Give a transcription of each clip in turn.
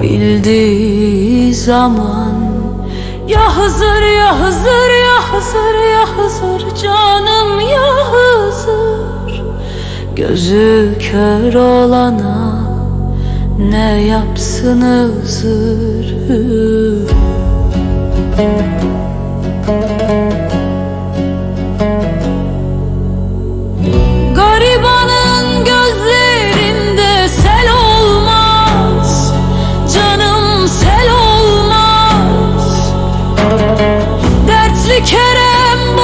bildiği zaman Ya Hızır ya Hızır ya Hızır ya Hızır canım ya Hızır Gözü kör olana ne yapsın Hızır Garibanın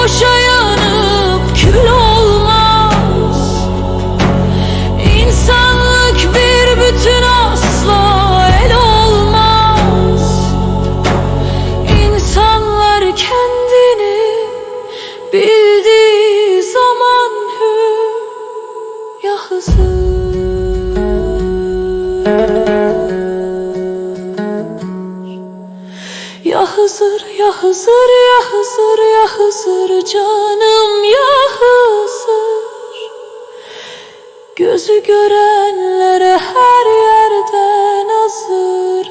boşa yanıp kül olmaz. İnsanlık bir bütün asla el olmaz. İnsanlar kendini bildiği zaman hür ya Hızır Hızır ya Hızır ya Hızır ya Hızır canım ya Hızır Gözü görenlere her yerden hazır.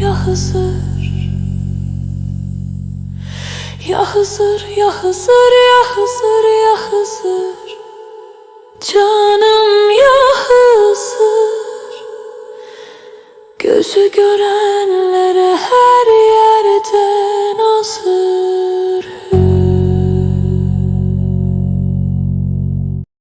Ya Hızır Ya Hızır ya Hızır ya Hızır ya Hızır Gözü görenlere